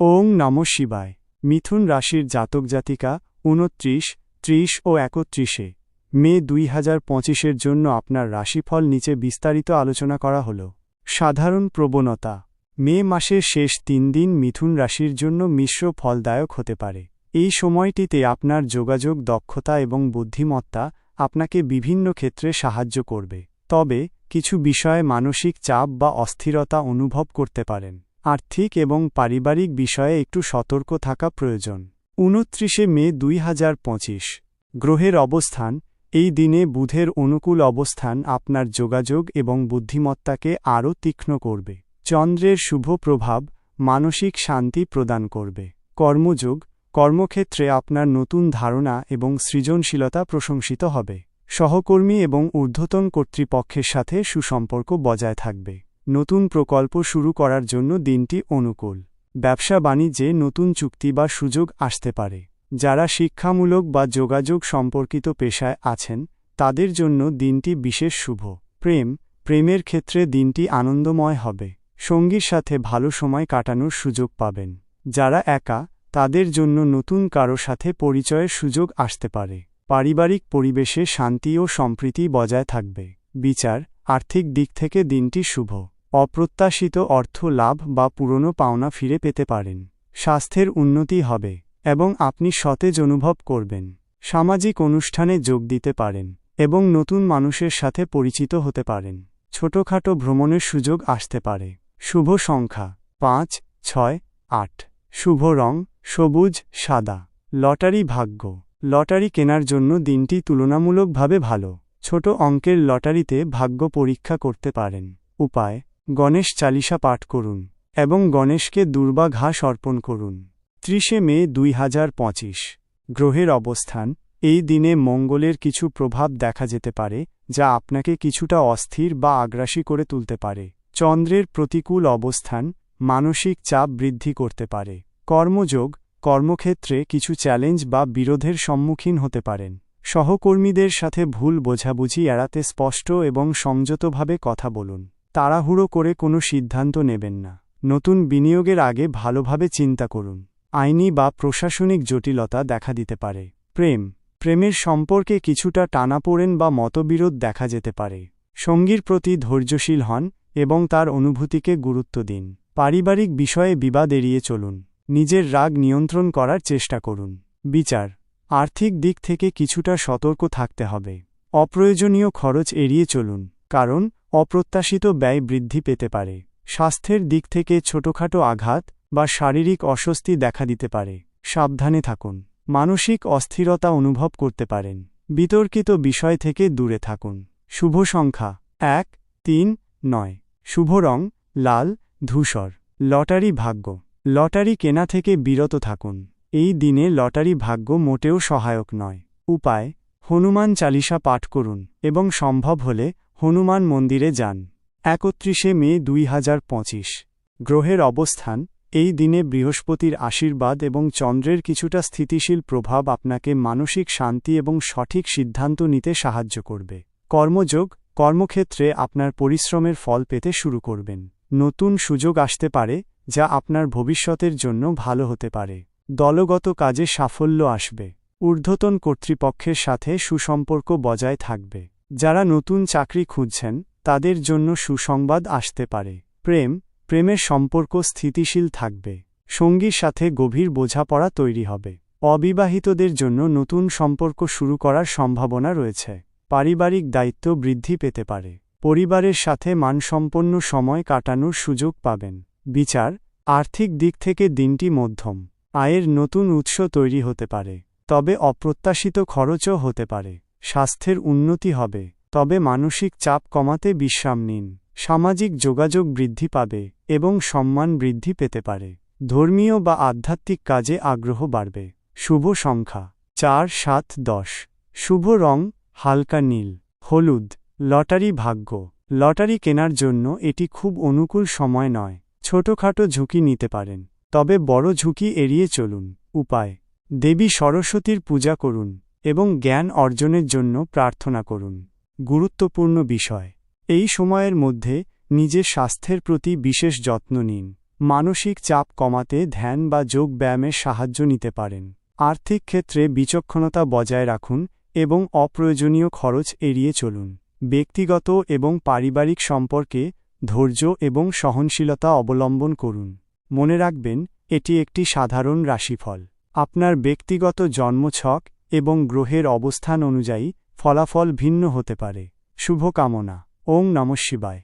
ওং নম শিবায়। মিথুন রাশির জাতক জাতিকা উনত্রিশ ত্রিশ ও একত্রিশে। মে দুই হাজার পঁচিশের জন্য আপনার রাশিফল নিচে বিস্তারিত আলোচনা করা হল। সাধারণ প্রবণতা। মে মাসের শেষ তিন দিন মিথুন রাশির জন্য মিশ্র ফলদায়ক হতে পারে। এই সময়টিতে আপনার যোগাযোগ দক্ষতা এবং বুদ্ধিমত্তা আপনাকে বিভিন্ন ক্ষেত্রে সাহায্য করবে। তবে কিছু বিষয়ে মানসিক চাপ বা অস্থিরতা অনুভব করতে পারেন। আর্থিক এবং পারিবারিক বিষয়ে একটু সতর্ক থাকা প্রয়োজন। উনত্রিশে মে দুই হাজার পঁচিশ। গ্রহের অবস্থান। এই দিনে বুধের অনুকূল অবস্থান আপনার যোগাযোগ এবং বুদ্ধিমত্তাকে আরও তীক্ষ্ণ করবে। চন্দ্রের শুভ প্রভাব মানসিক শান্তি প্রদান করবে। কর্মযোগ। কর্মক্ষেত্রে আপনার নতুন ধারণা এবং সৃজনশীলতা প্রশংসিত হবে। সহকর্মী এবং ঊর্ধ্বতন কর্তৃপক্ষের সাথে সুসম্পর্ক বজায় থাকবে। নতুন প্রকল্প শুরু করার জন্য দিনটি অনুকূল। ব্যবসা বাণিজ্যে নতুন চুক্তি বা সুযোগ আসতে পারে। যারা শিক্ষামূলক বা যোগাযোগ সম্পর্কিত পেশায় আছেন, তাদের জন্য দিনটি বিশেষ শুভ। প্রেম, প্রেমের ক্ষেত্রে দিনটি আনন্দময় হবে। সঙ্গীর সাথে ভালো সময় কাটানোর সুযোগ পাবেন। যারা একা, তাদের জন্য নতুন কারও সাথে পরিচয়ের সুযোগ আসতে পারে। পারিবারিক পরিবেশে শান্তি ও সম্প্রীতি বজায় থাকবে। বিচার, আর্থিক দিক থেকে দিনটি শুভ। অপ্রত্যাশিত অর্থ লাভ বা পুরনো পাওনা ফিরে পেতে পারেন। স্বাস্থ্যের উন্নতি হবে এবং আপনি সতেজ অনুভব করবেন। সামাজিক অনুষ্ঠানে যোগ দিতে পারেন এবং নতুন মানুষের সাথে পরিচিত হতে পারেন। ছোটখাটো ভ্রমণের সুযোগ আসতে পারে। শুভ সংখ্যা পাঁচ, ছয়, আট। শুভ রং সবুজ, সাদা। লটারি ভাগ্য। লটারি কেনার জন্য দিনটি তুলনামূলকভাবে ভালো। ছোট অঙ্কের লটারিতে ভাগ্য পরীক্ষা করতে পারেন। উপায় গণেশ চালিসা পাঠ করুন এবং গণেশকে দুর্বা ঘাস অর্পণ করুন। ত্রিশে মে দুই হাজার পঁচিশ। গ্রহের অবস্থান। এই দিনে মঙ্গলের কিছু প্রভাব দেখা যেতে পারে, যা আপনাকে কিছুটা অস্থির বা আগ্রাসী করে তুলতে পারে। চন্দ্রের প্রতিকূল অবস্থান মানসিক চাপ বৃদ্ধি করতে পারে। কর্মযোগ, কর্মক্ষেত্রে কিছু চ্যালেঞ্জ বা বিরোধের সম্মুখীন হতে পারেন। সহকর্মীদের সাথে ভুল বোঝাবুঝি এড়াতে স্পষ্ট এবং সংযতভাবে কথা বলুন। তাড়াহুড়ো করে কোনো সিদ্ধান্ত নেবেন না। নতুন বিনিয়োগের আগে ভালোভাবে চিন্তা করুন। আইনি বা প্রশাসনিক জটিলতা দেখা দিতে পারে। প্রেম। প্রেমের সম্পর্কে কিছুটা টানাপোড়েন বা মতবিরোধ দেখা যেতে পারে। সঙ্গীর প্রতি ধৈর্যশীল হন এবং তার অনুভূতিকে গুরুত্ব দিন। পারিবারিক বিষয়ে বিবাদ এড়িয়ে চলুন। নিজের রাগ নিয়ন্ত্রণ করার চেষ্টা করুন। বিচার। আর্থিক দিক থেকে কিছুটা সতর্ক থাকতে হবে। অপ্রয়োজনীয় খরচ এড়িয়ে চলুন। কারণ অপ্রত্যাশিত ব্যয় বৃদ্ধি পেতে পারে। স্বাস্থ্যের দিক থেকে ছোটখাটো আঘাত বা শারীরিক অস্বস্তি দেখা দিতে পারে। সাবধানে থাকুন। মানসিক অস্থিরতা অনুভব করতে পারেন। বিতর্কিত বিষয় থেকে দূরে থাকুন। শুভ সংখ্যা এক, তিন, নয়। শুভ রং লাল, ধূসর। লটারি ভাগ্য। লটারি কেনা থেকে বিরত থাকুন। এই দিনে লটারি ভাগ্য মোটেও সহায়ক নয়। উপায়, হনুমান চালিসা পাঠ করুন এবং সম্ভব হলে হনুমান মন্দিরে যান। একত্রিশে মে দুই হাজার পঁচিশ। গ্রহের অবস্থান, এই দিনে বৃহস্পতির আশীর্বাদ এবং চন্দ্রের কিছুটা স্থিতিশীল প্রভাব আপনাকে মানসিক শান্তি এবং সঠিক সিদ্ধান্ত নিতে সাহায্য করবে। কর্মযোগ, কর্মক্ষেত্রে আপনার পরিশ্রমের ফল পেতে শুরু করবেন। নতুন সুযোগ আসতে পারে, যা আপনার ভবিষ্যতের জন্য ভালো হতে পারে। দলগত কাজে সাফল্য আসবে। ঊর্ধ্বতন কর্তৃপক্ষের সাথে সুসম্পর্ক বজায় থাকবে। যারা নতুন চাকরি খুঁজছেন, তাদের জন্য সুসংবাদ আসতে পারে। প্রেম, প্রেমের সম্পর্ক স্থিতিশীল থাকবে। সঙ্গীর সাথে গভীর বোঝাপড়া তৈরি হবে। অবিবাহিতদের জন্য নতুন সম্পর্ক শুরু করার সম্ভাবনা রয়েছে। পারিবারিক দায়িত্ব বৃদ্ধি পেতে পারে। পরিবারের সাথে মানসম্পন্ন সময় কাটানোর সুযোগ পাবেন। বিচার, আর্থিক দিক থেকে দিনটি মধ্যম। আয়ের নতুন উৎস তৈরি হতে পারে। তবে অপ্রত্যাশিত খরচও হতে পারে। স্বাস্থ্যের উন্নতি হবে, তবে মানসিক চাপ কমাতে বিশ্রাম নিন, সামাজিক যোগাযোগ বৃদ্ধি পাবে এবং সম্মান বৃদ্ধি পেতে পারে। ধর্মীয় বা আধ্যাত্মিক কাজে আগ্রহ বাড়বে। শুভ সংখ্যা। চার, সাত, দশ। শুভ রং, হালকা নীল। হলুদ। লটারি ভাগ্য। লটারি কেনার জন্য এটি খুব অনুকূল সময় নয়। ছোটখাটো ঝুঁকি নিতে পারেন। তবে বড় ঝুঁকি এড়িয়ে চলুন। উপায়। দেবী সরস্বতীর পূজা করুন। এবং জ্ঞান অর্জনের জন্য প্রার্থনা করুন। গুরুত্বপূর্ণ বিষয়। এই সময়ের মধ্যে নিজের স্বাস্থ্যের প্রতি বিশেষ যত্ন নিন। মানসিক চাপ কমাতে ধ্যান বা যোগ ব্যায়ামের সাহায্য নিতে পারেন। আর্থিক ক্ষেত্রে বিচক্ষণতা বজায় রাখুন এবং অপ্রয়োজনীয় খরচ এড়িয়ে চলুন। ব্যক্তিগত এবং পারিবারিক সম্পর্কে ধৈর্য এবং সহনশীলতা অবলম্বন করুন। মনে রাখবেন, এটি একটি সাধারণ রাশিফল। আপনার ব্যক্তিগত জন্মছক এবং গ্রহের অবস্থান অনুযায়ী ফলাফল ভিন্ন হতে পারে। শুভকামনা। ওং নমঃ শিবায়।